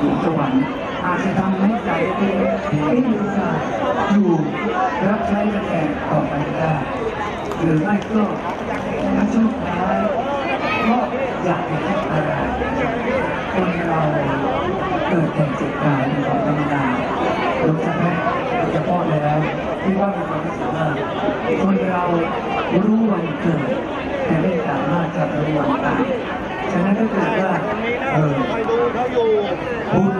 สวงสวรรค์อาจจะทำให้ใจเองไม่มีโอกาสอยู่รับใช้แฟนต่อไปได้หรือไม่ก็ถ้าโชคร้ายก็อยากจะทำอะไรคนเราเกิดแก่เจ็บตายเป็นของธรรมดาโดยเฉพาะโดยเฉพาะแล้วที่ว่ามีความสึกว่าคนเรารู้วันเกิดแต่ไม่สามารถจะรู้วันตาย ฉะนั้นถ้าเกิดว่าเออบุญ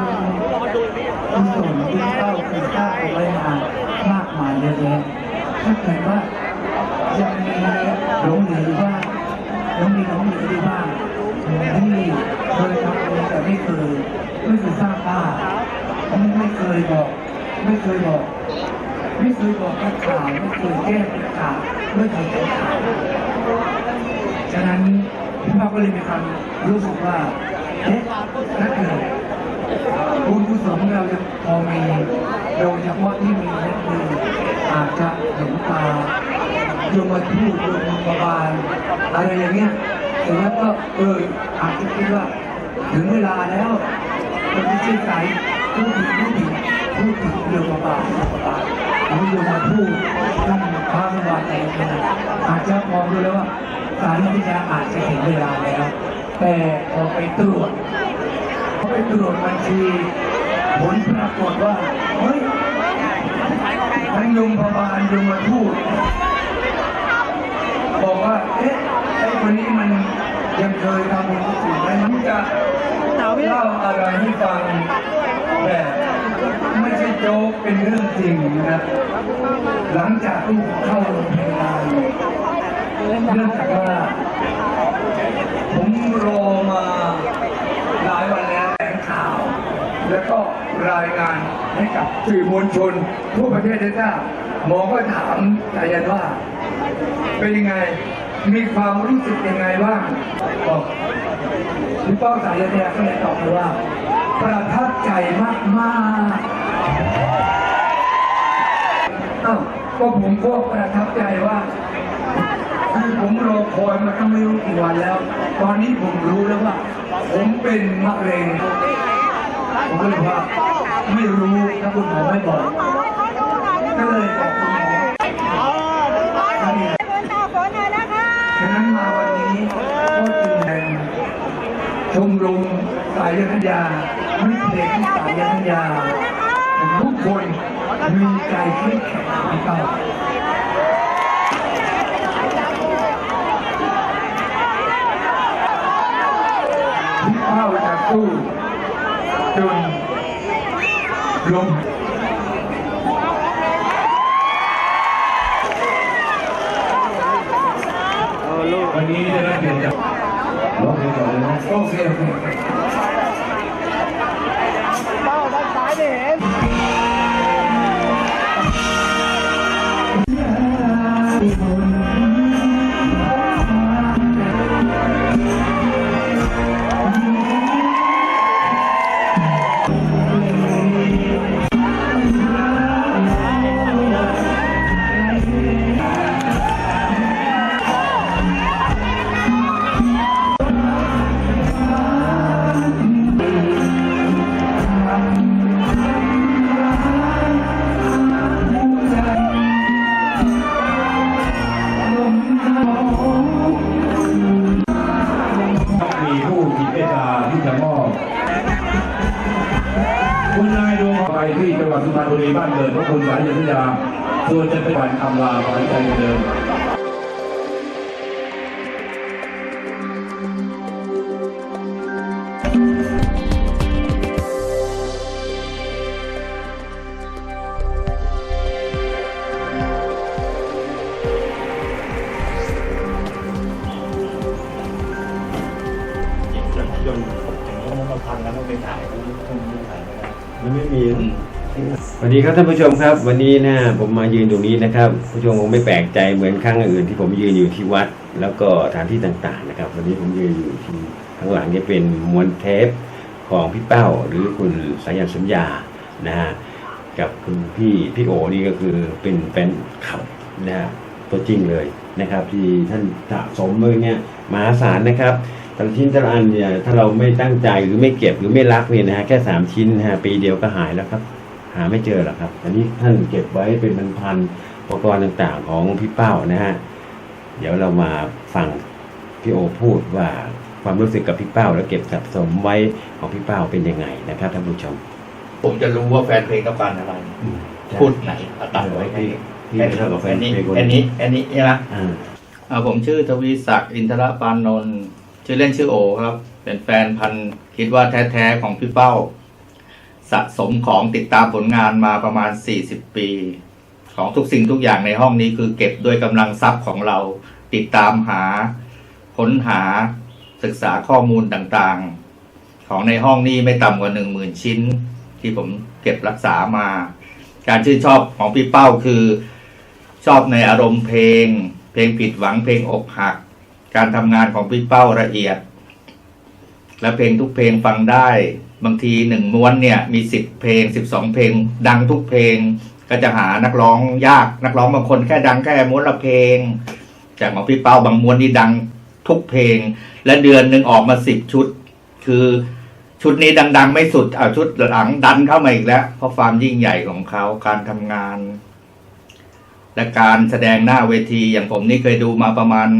กุศลบุญเต้าคุณสร้างเอาไว้มามากมายเยอะแยะถ้าเกิดว่ายังมีหลงเหลือบ้างยังมีหลงเหลืออยู่บ้างที่เคยทำแต่ไม่เคยไม่เคยสร้างบ้านไม่เคยบอก ไม่เคยบอกไม่เคยบอกข่าวไม่เคยแก้ข่าวไม่เคยแก้ข่าวฉะนั้น พี่ป้าก็เลยมีความรู้สึกว่าเอ๊ะถ้าเกิดบุญกุศลเรายังพอมีโดยเฉพาะที่มีนักมืออาจจะหลงตาโยมาทูตโยมมาบาลอะไรอย่างเงี้ยเสร็จแล้วก็เอออาจจะคิดว่าถึงเวลาแล้วคนที่ชื่อสายพูดถึงพูดถึงพูดถึงเรื่องบาปเรื่องบา ผมโยมมาพูดท่านพระสวัสดิ์อะไรนะอาจจะมองดูแล้วว่าสารพิจาอาจจะถึงเวลาแล้ว แต่พอไปตรวจพอไปตรวจบัญชีผลปรากฏว่า เฮ้ยทั้งโยมพบาลโยมมาพูดบอกว่า เอ๊ะไอ้คนนี้มันยังเคยทำบุญกุศลไหมมันจะเล่าอะไรให้ฟังแบบ ไม่ใช่โจ๊กเป็นเรื่องจริงนะครับ หลังจากที่เข้าโรงพยาบาลเนื่องจากว่าผมรอมาหลายวันแล้วแถลงข่าว แล้วก็รายงานให้กับสื่อมวลชนทั่วประเทศได้ทราบหมอก็ถามสายันว่า เป็นยังไงมีความรู้สึกยังไงบ้างบอกพี่ป้องสายยันเนี่ยก็เลยตอบไปว่า ประทับใจมากมากๆเอ้าก็ผมก็ประทับใจว่าคือผมรอคอยมาตั้งไม่รู้กี่วันแล้ว ตอนนี้ผมรู้แล้วว่า ผมเป็นมะเร็ง ผมก็เลยว่าไม่รู้ถ้าคุณหมอไม่บอกก็เลยบอกคุณหมออันนี้ฉะนั้นมาวันนี้ก็จึงแทนชมรมสายยันยา มิตรเพลงสายยันยาทุกคนมีใจเข้มแข็งพี่เป้าพี่เข้าจะสู้จนลม บ้านเกิดของคุณสายยันยาส่วนจะเป็นวันคำลาขอให้ใจเดิม สวัสดีครับท่านผู้ชมครับ วันนี้นะผมมายืนตรงนี้นะครับ ผู้ชมคงไม่แปลกใจเหมือนครั้งอื่นที่ผมยืนอยู่ที่วัด แล้วก็สถานที่ต่างๆนะครับ วันนี้ผมยืนอยู่ที่ข้างหลังจะเป็นมวลเทปของพี่เป้าหรือคุณสายันสัญญานะฮะกับคุณพี่พี่โอนี่ก็คือเป็นแฟนคลับนะฮะตัวจริงเลยนะครับ ที่ท่านสะสมไว้เนี่ยมหาศาลนะครับแต่ชิ้นแต่ละอันเนี่ยถ้าเราไม่ตั้งใจหรือไม่เก็บหรือไม่รักเนี่ยนะฮะแค่สามชิ้นนะฮะปีเดียวก็หายแล้วครับ หาไม่เจอหรอกครับ อันนี้ท่านเก็บไว้เป็นพันๆอุปกรณ์ต่างๆ ของพี่เป้านะฮะเดี๋ยวเรามาฟังพี่โอพูดว่าความรู้สึกกับพี่เป้าแล้วเก็บสะสมไว้ของพี่เป้าเป็นยังไงนะครับท่านผู้ชม ผมจะรู้ว่าแฟนเพลงต้องการอะไรพูดไหนเอาตัดไว้แค่นี้ที่เท่ากับแฟนนี้เพลงคนอันนี้ อันนี้ใช่ไหมอ่าอ่าผมชื่อทวีศักดิ์อินทรปานนนท์ชื่อเล่นชื่อโอครับ เป็นแฟนพันธุ์คิดว่าแท้ๆของพี่เป้า สะสมของติดตามผลงานมาประมาณ 40 ปี ของทุกสิ่งทุกอย่างในห้องนี้คือเก็บด้วยกำลังทรัพย์ของเราติดตามหาค้นหาศึกษาข้อมูลต่างๆ ของในห้องนี้ไม่ต่ำกว่าหนึ่งหมื่นชิ้น ที่ผมเก็บรักษามา การชื่นชอบของพี่เป้าคือ ชอบในอารมณ์เพลง เพลงผิดหวังเพลงอกหัก การทำงานของพี่เป้าละเอียด และเพลงทุกเพลงฟังได้ บางทีหนึ่งม้วนเนี่ยมีสิบเพลงสิบสองเพลง ดังทุกเพลง ก็จะหานักร้องยากนักร้องบางคนแค่ดังแค่ม้วนละเพลงแต่ของพี่เป้าบางม้วนนี่ดังทุกเพลง และเดือนหนึ่งออกมาสิบชุด คือชุดนี้ดัง ๆ ไม่สุดเอาชุดหลังดันเข้ามาอีกแล้ว เพราะความยิ่งใหญ่ของเขาการทำงาน และการแสดงหน้าเวทีอย่างผมนี่เคยดูมาประมาณ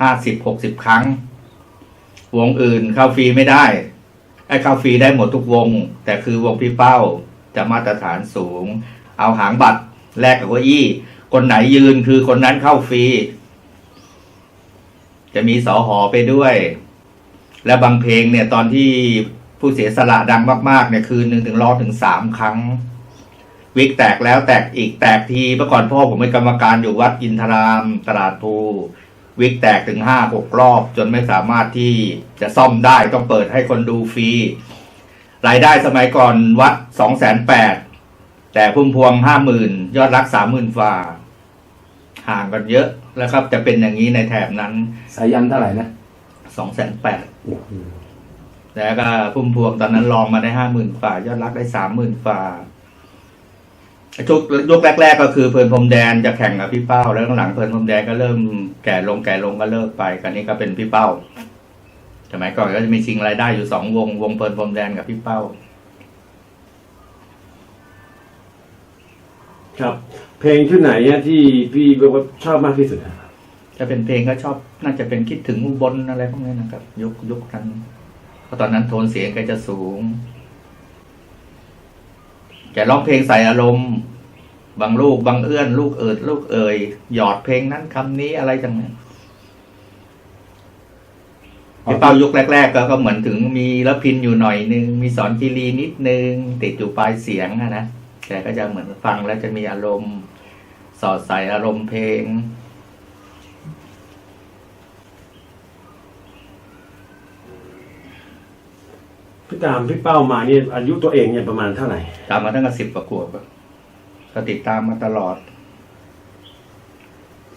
ห้าสิบหกสิบครั้ง วงอื่นเข้าฟรีไม่ได้ ไอ้เข้าฟรีได้หมดทุกวง แต่คือวงพี่เป้าจะมาตรฐานสูง เอาหางบัตรแลกกับเก้าอี้ คนไหนยืนคือคนนั้นเข้าฟรี จะมีสอหอไปด้วย และบางเพลงเนี่ย ตอนที่ผู้เสียสละดังมากๆเนี่ยคืนหนึ่งถึงร้องถึงสามครั้ง วิกแตกแล้วแตกอีกแตกทีเมื่อก่อนพ่อผมเป็นกรรมการอยู่วัดอินทรามตลาดภู วิกแตกถึงห้าหกรอบ จนไม่สามารถที่จะซ่อมได้ต้องเปิดให้คนดูฟรี รายได้สมัยก่อนวัดสองแสนแปดแต่พุ่มพวงห้าหมื่นยอดรักสามหมื่นฝ่า ห่างกันเยอะแล้วครับ จะเป็นอย่างนี้ในแถบนั้นสายันเท่าไหร่นะสองแสนแปดแล้วก็พุ่มพวงตอนนั้นลองมาได้ห้าหมื่นฝ่ายอดรักได้สามหมื่นฝ่า ชุกยกแรก ๆ ก็คือเพลินพรมแดนจะแข่งกับพี่เป้า แล้วหลังๆเพลินพรมแดนก็เริ่มแก่ลงแก่ลงก็เลิกไปกันนี้ก็เป็นพี่เป้าสมัยก่อนก็จะมีชิงรายได้อยู่สองวง วงเพลินพรมแดนกับพี่เป้า ครับ เพลงชุดไหนอะที่พี่บอกว่าชอบมากที่สุดอะจะเป็นเพลงก็ชอบน่าจะเป็นคิดถึงอุบลอะไรพวกนี้นะครับ ยุคยุคนั้นเพราะตอนนั้นโทนเสียงแกจะสูง แกร้องเพลงใส่อารมณ์ บางลูกบางเอื้อน ลูกเอิด ลูกเอ่ยหยอดเพลงนั้นคำนี้อะไรจังเนี่ยพี่เป้ายุคแรก ๆ ก็ก็เหมือนถึงมีละพินอยู่หน่อยนึง มีสอนกีรีนิดนึง ติดอยู่ปลายเสียงนะแต่ก็จะเหมือนฟังแล้วจะมีอารมณ์ สอดใส่อารมณ์เพลง ตามพี่เป้ามาเนี่ยอายุตัวเองเนี่ยประมาณเท่าไหร่ ตามมาตั้งแต่สิบกว่าขวบอะก็ติดตามมาตลอด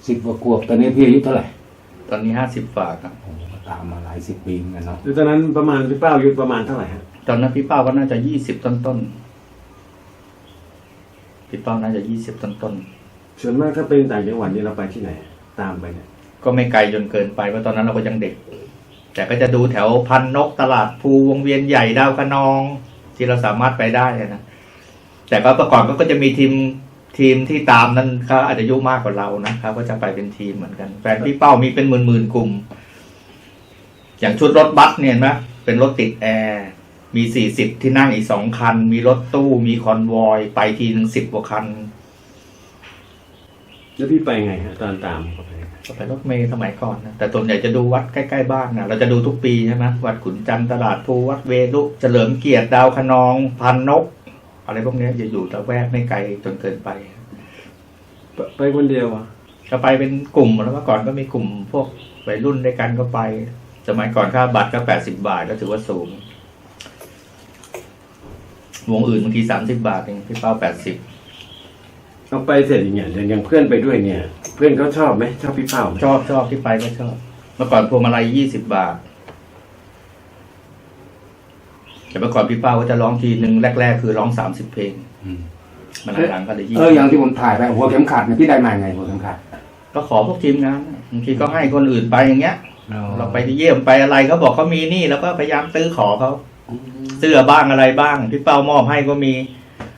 สิบกว่าขวบตอนนี้พี่อายุเท่าไหร่ตอนนี้ห้าสิบฝาครับ โอ้โหตามมาหลายสิบปีเหมือนกันเนาะคือตอนนั้นประมาณพี่เป้าอายุประมาณเท่าไหร่ฮะตอนนั้นพี่เป้าก็น่าจะยี่สิบต้นต้นๆพี่เป้าน่าจะยี่สิบต้นต้นส่วนมากถ้าเป็นต่างจังหวัดนี่เราไปที่ไหน ตามไปเนี่ย ๆก็ไม่ไกลจนเกินไปเพราะตอนนั้นเราก็ยังเด็ก แต่ก็จะดูแถวพันนกตลาดภูวงเวียนใหญ่ดาวคะนอง ที่เราสามารถไปได้นะแต่ก็ประกอนก็จะมีทีมทีมที่ตามนั้นเขาอาจจะอายุมากกว่าเรานะครับก็จะไปเป็นทีมเหมือนกัน แฟนพี่เป้ามีเป็นหมื่นหมื่นๆกลุ่ม อย่างชุดรถบัสเนี่ยเห็นไหมเป็นรถติดแอร์มีสี่สิบที่นั่งอีกสองคัน มีรถตู้มีคอนวอยไปทีหนึ่งสิบกว่าคัน แล้วพี่ไปไงฮะตอนตามเขาไป ก็ไปรถเมย์สมัยก่อนนะแต่ส่วนใหญ่จะดูวัดใกล้ๆบ้านนะเราจะดูทุกปีใช่ไหมวัดขุนจันทร์ตลาดภูวัดเวลุเฉลิมเกียรติดาวคะนอง พันนก อะไรพวกเนี้ยจะอยู่แต่แวกไม่ไกลจนเกินไปไป ไปคนเดียวอะก็ไปเป็นกลุ่มแล้วเมื่อก่อนก็มีกลุ่มพวกวัยรุ่นด้วยกันก็ไป สมัยก่อนค่าบัตรก็แปดสิบาทก็ถือว่าสูงวงอื่นบางทีสามสิบาทเองพี่เป้าแปดสิบ เอาไปเสร็จอย่างเงี้ยอย่างเพื่อนไปด้วยเนี่ย เพื่อนเขาชอบไหมชอบพี่เป้าไหมชอบชอบที่ไปก็ชอบ เมื่อก่อนพวงมาลัยยี่สิบบาท แต่เมื่อก่อนพี่เป้าก็จะร้องทีหนึ่งแรก ๆ คือร้องสามสิบเพลง อืม มันหลังๆก็เลยยิ่งเอออย่างที่ผมถ่ายไปหัวเข็มขัดเนี่ยพี่ได้มาไงหัวเข็มขัดก็ขอพวกทีมงานน่ะบางทีก็ให้คนอื่นไปอย่างเงี้ย เราไปเยี่ยมไปอะไรเขาบอกเขามีนี่ แล้วก็พยายามตื้อขอเขาเสื้อบ้างอะไรบ้าง พี่เป้ามอบให้ก็มี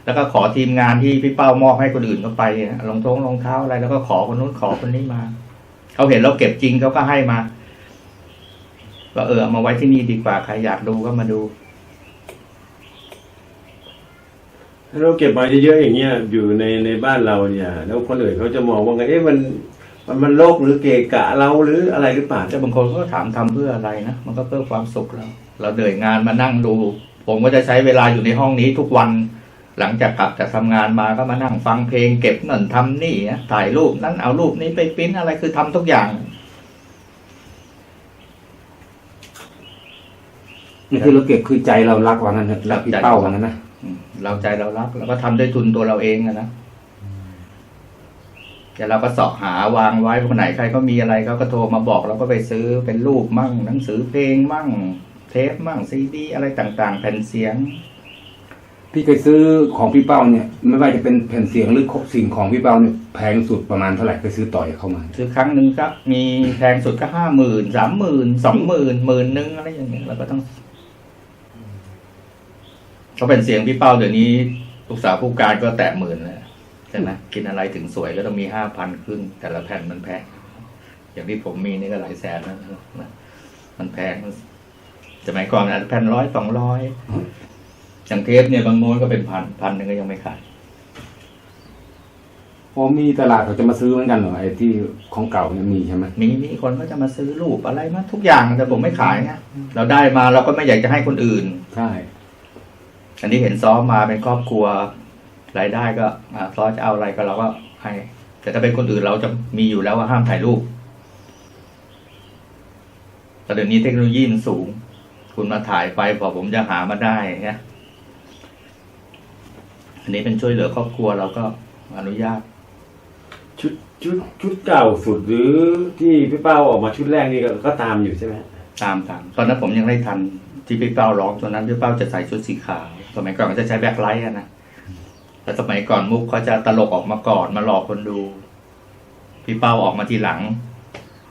แล้วก็ขอทีมงานที่พี่เป้ามอบให้คนอื่นก็ไปเนี่ยรองท้องรองเท้าอะไร แล้วก็ขอคนนู้นขอคนนี้มาเขาเห็นเราเก็บจริงเขาก็ให้มาก็เออเอามาไว้ที่นี่ดีกว่าใครอยากดูก็มาดูถ้าเราเก็บมาเยอะๆอย่างเงี้ยอยู่ในในบ้านเราเนี่ย แล้วคนอื่นเขาจะมองว่าไงเอ๊ะมันมันมันโลกหรือเกะกะเราหรืออะไรหรือเปล่าแต่บางคนก็ถามทำเพื่ออะไรนะมันก็เพื่อความสุขเรา เราเหนื่อยงานมานั่งดู ผมก็จะใช้เวลาอยู่ในห้องนี้ทุกวัน หลังจากกลับจากทำงานมาก็มานั่งฟังเพลงเก็บนั่นทำนี่นะถ่ายรูปนั้นเอารูปนี้ไปปริ้นอะไรคือทำทุกอย่างนี่คือเราเก็บคือใจเรารักว่างั้นเถอะรักพี่เป้าว่างั้นนะอืมเราใจเรารักเราก็ทำด้วยทุนตัวเราเองอะนะแต่เราก็เสาะหาวางไว้คนไหนใครก็มีอะไรเขาก็โทรมาบอกเราก็ไปซื้อเป็นรูปมั่ง หนังสือเพลงมั่ง เทปมั่งซีดี อะไรต่าง ๆ แผ่นเสียง พี่เคยซื้อของพี่เป้าเนี่ย ไม่ว่าจะเป็นแผ่นเสียงหรือสิ่งของพี่เป้าเนี่ยแพงสุดประมาณเท่าไหร่เคยซื้อต่อยเข้ามาคือครั้งหนึ่งก็มีแพงสุดก็ห้าหมื่นสามหมื่นสองหมื่นหมื่นหนึ่งอะไรอย่างเงี้ยเราก็ต้องเขาเป็นเสียงพี่เป้าเดี๋ยวนี้ลูกสาวผู้การก็แตะหมื่นแล้วใช่ไหมกินอะไรถึงสวยก็ต้องมีห้าพันขึ้นแต่ละแผ่นมันแพงอย่างที่ผมมีนี่ก็หลายแสนแล้วนะมันแพงสมัยก่อนอาจจะแผ่นร้อยสองร้อย อย่างเทปเนี่ยบางม้วนก็เป็นพันพันหนึ่งก็ยังไม่ขายพอมีตลาดเขาจะมาซื้อเหมือนกันเหรอไอ้ที่ของเก่าเนี่ยมีใช่ไหมมีมีคนก็จะมาซื้อรูปอะไรมาทุกอย่างแต่ผมไม่ขายไงเราได้มาเราก็ไม่อยากจะให้คนอื่น ใช่ อันนี้เห็นซ้อมมาเป็นครอบครัวรายได้ก็อ่าซ้อจะเอาอะไรก็เราก็ให้แต่ถ้าเป็นคนอื่นเราจะมีอยู่แล้วว่าห้ามถ่ายรูปแต่เดี๋ยวนี้เทคโนโลยีมันสูง คุณมาถ่ายไปพอผมจะหามาได้เนี่ย อันนี้เป็นช่วยเหลือครอบครัวเราก็อนุญาต ชุดชุดชุดเก่าสุดหรือที่พี่เป้าออกมาชุดแรกนี่ก็ก็ตามอยู่ใช่ไหมตามตามตอนนั้นผมยังได้ทันที่พี่เป้าร้องตอนนั้นพี่เป้าจะใส่ชุดสีขาวสมัยก่อนก็จะใช้แบ็คไลท์อะนะแต่สมัยก่อนมุกเขาจะตลกออกมาก่อนมาหลอกคนดู พี่เป้าออกมาทีหลัง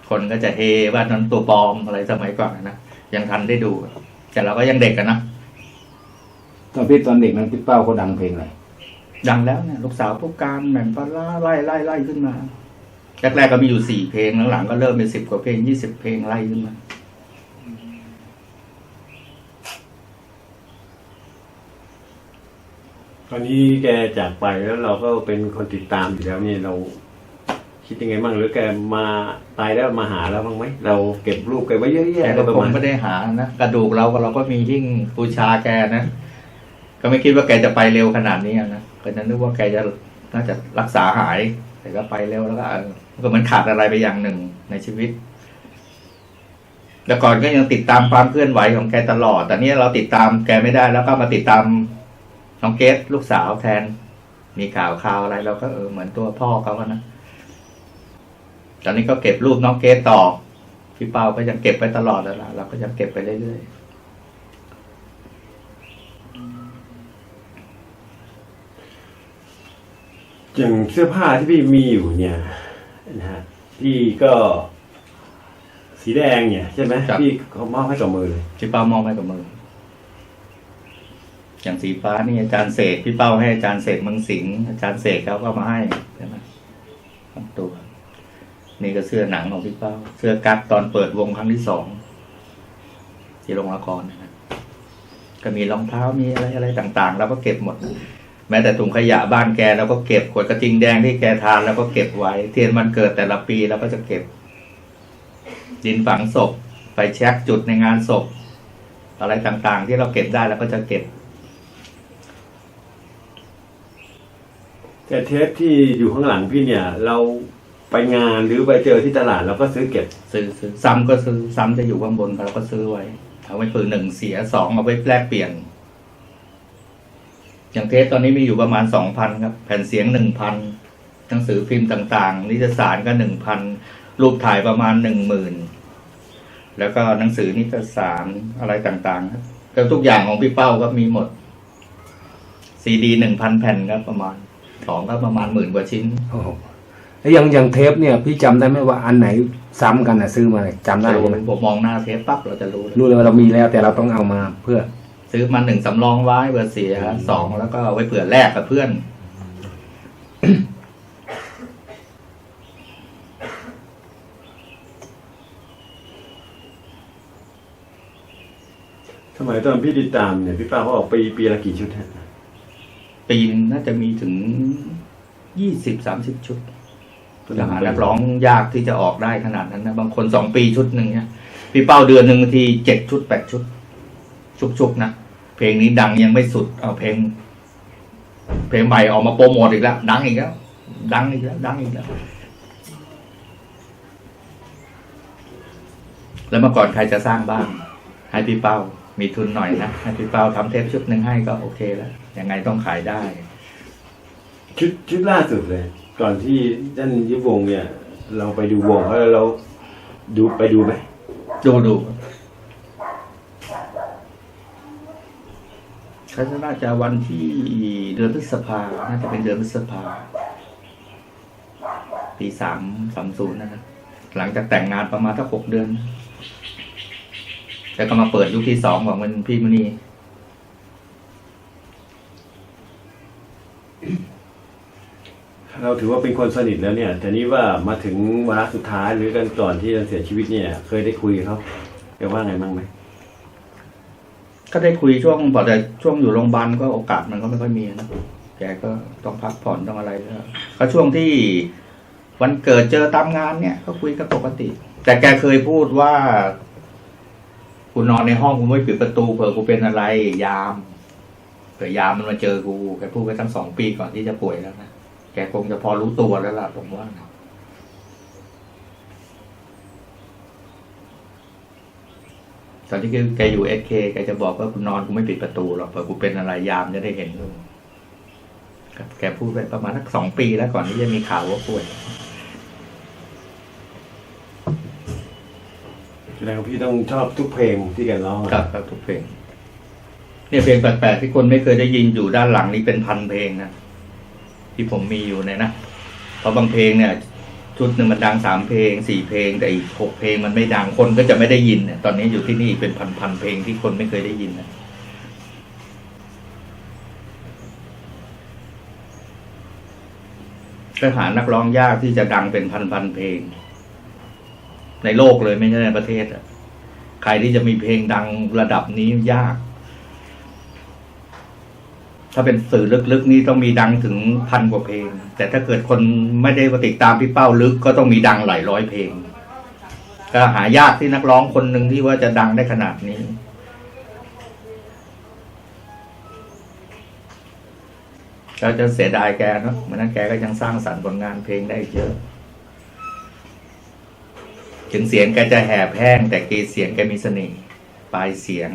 คนก็จะเฮว่านั้นตัวปลอมอะไรสมัยก่อนนะยังทันได้ดู แต่เราก็ยังเด็กกันนะตอนพี่ตอนเด็กนั้นพี่เป้าเขาดังเพลงอะไร ดังแล้วเนี่ยลูกสาวผู้การแหม่มปลาร้าไล่ไล่ไล่ขึ้นมาแรกๆก็มีอยู่สี่เพลงหลังๆก็เริ่มเป็นสิบกว่าเพลงยี่สิบเพลงไล่ขึ้นมาตอนนี้แกจากไปแล้วเราก็เป็นคนติดตามอยู่แล้วเนี่ยเรา คิดยังไงบ้างหรือแกมาตายแล้วมาหาเราบ้างไหมเราเก็บรูปแกไว้เยอะแกแยะก็ประคงมาณไม่ได้หานะกระดูกเราก็เราก็มียิ่งบูชาแกนะ ก็ไม่คิดว่าแกจะไปเร็วขนาดนี้อะนะ ก็จะนึกว่าแกจะน่าจะรักษาหาย แต่ก็ไปเร็วแล้วก็ก็มันขาดอะไรไปอย่างหนึ่งในชีวิตแล้วก่อนก็ยังติดตามความเคลื่อนไหวของแกตลอด แต่เนี้เราติดตามแกไม่ได้แล้วก็มาติดตามน้องเกดลูกสาวแทน มีข่าวข่าวอะไรเราก็เออเหมือนตัวพ่อเขาอะนะตอนนี้ก็เก็บรูปน้องเกดต่อพี่เปาก็ยังเก็บไปตลอดแล้วล่ะเราก็ยังเก็บไปเรื่อย อย่างเสื้อผ้าที่พี่มีอยู่เนี่ยนะฮะพี่ก็สีแดงเนี่ยใช่ไหมพี่เขามอบให้กับมือเลยๆพี่เป้ามองไปกับมือ อย่างสีฟ้านี่อาจารย์เสกพี่เป้าให้อาจารย์เสกเมืองสิงห์อาจารย์เสกเขาก็มาให้ใช่ไหมทั้งตัว นี่ก็เสื้อหนังของพี่เป้า เสื้อกั๊กตอนเปิดวงครั้งที่สองที่โรงละครนะฮะก็มีรองเท้ามีอะไรอะไรต่างๆ แล้วก็เก็บหมด แม้แต่ถุงขยะบ้านแกเราก็เก็บขวดกระทิงแดงที่แกทานแล้วก็เก็บไว้ เทียนมันเกิดแต่ละปีเราก็จะเก็บ ดินฝังศพไฟแช็กจุดในงานศพ อะไรต่างๆ ที่เราเก็บได้เราก็จะเก็บ แต่เทปที่อยู่ข้างหลังพี่เนี่ย เราไปงานหรือไปเจอที่ตลาดเราก็ซื้อเก็บซื้อซื้อซ้ำก็ซื้อซ้ำจะอยู่ข้างบนเราก็ซื้อไว้เอาไว้เผื่อหนึ่งเสียสองเอาไว้แลกเปลี่ยน อย่างเทปตอนนี้มีอยู่ประมาณสองพันครับ แผ่นเสียงหนึ่งพันหนังสือพิมพ์ต่าง ๆ นิตยสารก็หนึ่งพันรูปถ่ายประมาณหนึ่งหมื่นแล้วก็หนังสือนิตยสารอะไรต่างๆครับก็ทุกอย่างของพี่เป้าก็มีหมดซีดีหนึ่งพันแผ่นครับประมาณสองก็ประมาณหมื่นกว่าชิ้นโอ้โหแล้วอยังอยังเทปเนี่ย พี่จำได้ไหมว่าอันไหนซ้ำกันนะซื้อมาจำได้ใช่ไหมผมมองหน้าเทปปั๊บเราจะรู้เลยรู้เลยว่าเรามีแล้วแต่เราต้องเอามาเพื่อ ซื้อมาหนึ่งสำรองไว้เผื่อเสียสองแล้วก็เอาไว้เผื่อแลกกับเพื่อน สมัยตอนพี่ติดตามเนี่ยพี่เป้าเขาออกปีปีละกี่ชุดฮะปีนึงน่าจะมีถึงยี่สิบสามสิบชุดจะหานักร้องยากที่จะออกได้ขนาดนั้นนะ บางคนสองปีชุดหนึ่งเนี่ยพี่เป้าเดือนหนึ่งบางทีเจ็ดชุดแปดชุด ชุกๆนะ เพลงนี้ดังยังไม่สุด เอาเพลง เพลงใหม่ออกมาโปรโมทอีกแล้ว ดังอีกแล้ว ดังอีกแล้ว ดังอีกแล้ว แล้วเมื่อก่อนใครจะสร้างบ้านให้พี่เป้า มีทุนหน่อยนะให้พี่เป้าทำเทปชุดหนึ่งให้ก็โอเคแล้ว ยังไงต้องขายได้ ชุดชุดล่าสุดเลย ก่อนที่ท่านยุบวงเนี่ย เราไปดูวงแล้วเราดูไปดูไหมดูดู เขาจะน่าจะวันที่เดือนพฤษภา น่าจะเป็นเดือนพฤษภา ปีสามสามศูนย์นะครับ หลังจากแต่งงานประมาณถ้าหกเดือน แล้วก็มาเปิดยุคที่สองของมันพี่มณีเราถือว่าเป็นคนสนิทแล้วเนี่ย แต่นี้ว่ามาถึงวาระสุดท้ายหรือกันก่อนที่จะเสียชีวิตเนี่ย เคยได้คุยเขาแกว่าไงบ้างไหม ก็ได้คุยช่วงพอแต่ช่วงอยู่โรงพยาบาลก็โอกาสมันก็ไม่ค่อยมีนะแกก็ต้องพักผ่อนต้องอะไรแล้วก็ช่วงที่วันเกิดเจอตามงานเนี่ยก็คุยกันปกติ แต่แกเคยพูดว่ากูนอนในห้องกูไม่ปิดประตูเผื่อกูเป็นอะไร ยามเผื่อยามมันมาเจอกูแกพูดไว้ตั้งสองปีก่อนที่จะป่วยแล้วนะแกคงจะพอรู้ตัวแล้วล่ะผมว่านะ ตอนที่แกอยู่เอสเคแกจะบอกว่ากูนอนกูไม่ปิดประตูหรอกเผื่อกูเป็นอะไรยามจะได้เห็นกูครับแกพูดไปประมาณสักสองปีแล้วก่อนที่จะมีข่าวว่าป่วยแสดงว่าพี่ต้องชอบทุกเพลงที่แกร้องอะครับครับทุกเพลง เนี่ยเพลงแปลกๆที่คนไม่เคยได้ยินอยู่ด้านหลังนี้เป็นพันเพลงนะที่ผมมีอยู่เนี่ยนะเพราะบางเพลงเนี่ย ชุดหนึ่งมันดังสามเพลงสี่เพลงแต่อีกหกเพลงมันไม่ดังคนก็จะไม่ได้ยินเนี่ยตอนนี้อยู่ที่นี่เป็นพันๆเพลงที่คนไม่เคยได้ยินนะก็หานักร้องยากที่จะดังเป็นพันๆเพลง ในโลกเลยไม่ใช่ในประเทศอะใครที่จะมีเพลงดังระดับนี้ยาก ถ้าเป็นสื่อลึกๆนี้ต้องมีดังถึงพันกว่าเพลง แต่ถ้าเกิดคนไม่ได้ติดตามพี่เป้าลึกก็ต้องมีดังหลายร้อยเพลง ก็หายากที่นักร้องคนหนึ่งที่ว่าจะดังได้ขนาดนี้ก็จะเสียดายแกเนาะมันนั้นแกก็ยังสร้างสรรค์ผลงานเพลงได้เยอะ ถึงเสียงแกจะแหบแห้งแต่เกเสียงแกมีเสน่ห์ปลายเสียง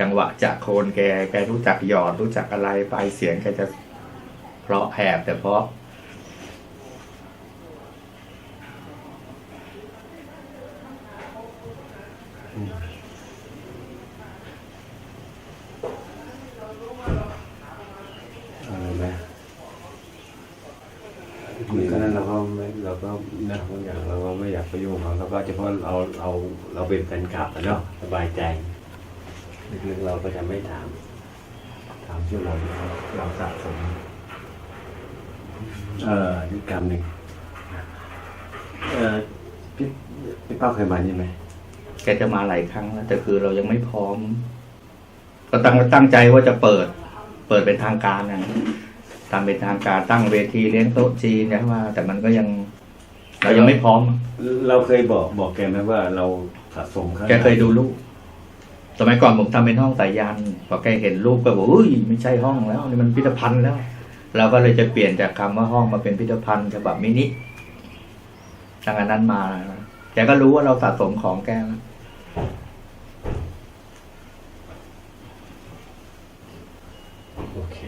จังหวะจากโคนแกแกรู้จักหยอดรู้จักอะไรปลายเสียงแกจะเพราะแหบแต่เพราะอะไรนะก็นั้นเราก็ไม่เราก็นะบางอย่างเราก็ไม่อยากไปยุ่งเขาเราก็เฉพาะเราเราเราเป็นแฟนคลับอะเนาะสบายใจ กๆเราก็จะไม่ถาม ถามช่วงเราที่เราเราสะสมเอ่อยุคกรรมหนึ่งเอ่อพี่พี่เป้าเคยมานี่ไหมแกจะมาหลายครั้งแล้วแต่คือเรายังไม่พร้อม ก็ตั้งตั้งใจว่าจะเปิด เปิดเป็นทางการนะตามเป็นทางการตั้งเวทีเลี้ยงโต๊ะจีนเนี่ยว่า แต่มันก็ยัง เรายังไม่พร้อม เราเคยบอกบอกแกไหมว่าเราสะสมข้างแกเคยดูรูป สมัยก่อนผมทำเป็นห้องสายยันพอแกเห็นรูปก็บอกอุ้ยไม่ใช่ห้องแล้วนี่มันพิพิธภัณฑ์แล้ว เราก็เลยจะเปลี่ยนจากคำว่าห้องมาเป็นพิพิธภัณฑ์ฉบับมินิตั้งแต่นั้นมาแกก็รู้ว่าเราสะสมของแกแล้วโอเค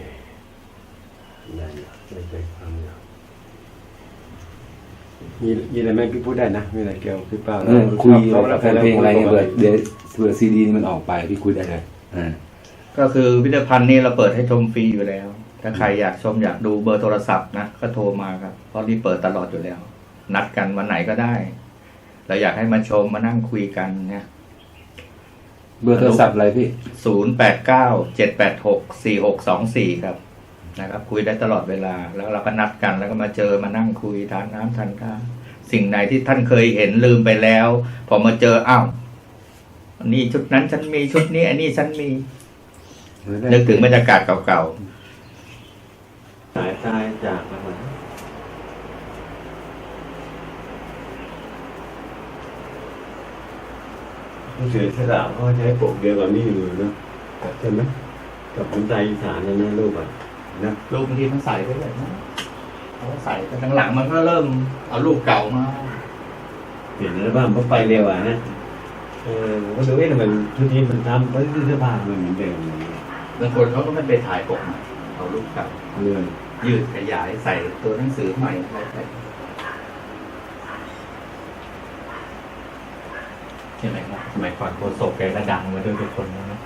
ได้อยู่ได้ใจความอยู่มีมีอะไรไหมพี่พูดได้นะ มีอะไรเกี่ยวกับพี่เป้าเออคุยเขากับแฟนเพลงอะไรเงี้ยเผื่อเดี๋ยวเผื่อซีดีมันออกไปพี่คุยได้เลยอ่าก็คือพิพิธภัณฑ์นี้เราเปิดให้ชมฟรีอยู่แล้ว ถ้าใครอยากชมอยากดูเบอร์โทรศัพท์นะก็โทรมาครับ เพราะนี่เปิดตลอดอยู่แล้ว นัดกันวันไหนก็ได้ เราอยากให้มาชมมานั่งคุยกันเนี่ยเบอร์โทรศัพท์อะไรพี่ศูนย์แปดเก้าเจ็ดแปดหกสี่หกสองสี่ครับนะครับคุยได้ตลอดเวลา แล้วเราก็นัดกันแล้วก็มาเจอมานั่งคุยทานน้ำทานข้าวสิ่งไหนที่ท่านเคยเห็นลืมไปแล้ว พอมาเจออ้าวอั นนี่ชุดนั้นฉันมีชุดนี้ อันนี้ฉันมีนึกถึงบรรยากาศเก่าสายตายจากมาหมดผู้เสียสละเขาใช้ปกเดียวกับนี่อยู่เนอะใช่ไหมกับคนไทยอีสานนะนะลูกอะนะๆลูกบางทีมันใส่ไปเลยนะเขาใส่แต่หลังๆมันก็เริ่มเอาลูกเก่ามาเปลี่ยนแล้วบ้างเพราะไปเร็วอะนะ เออผมก็ดูเอ๊ะทำไมชุดนี้มันทำเพราะเสื้อผ้ามันเหมือนเดิมบางคนเขาก็ไม่ไปถ่ายปกใหม่เอาลูกเก่าเรื่องยืดขยายใส่ตัวหนังสือใหม่อะไรไปใช่ไหมครับสมัยก่อนโคศกแกก็ดังมาด้วยทุกคนนะ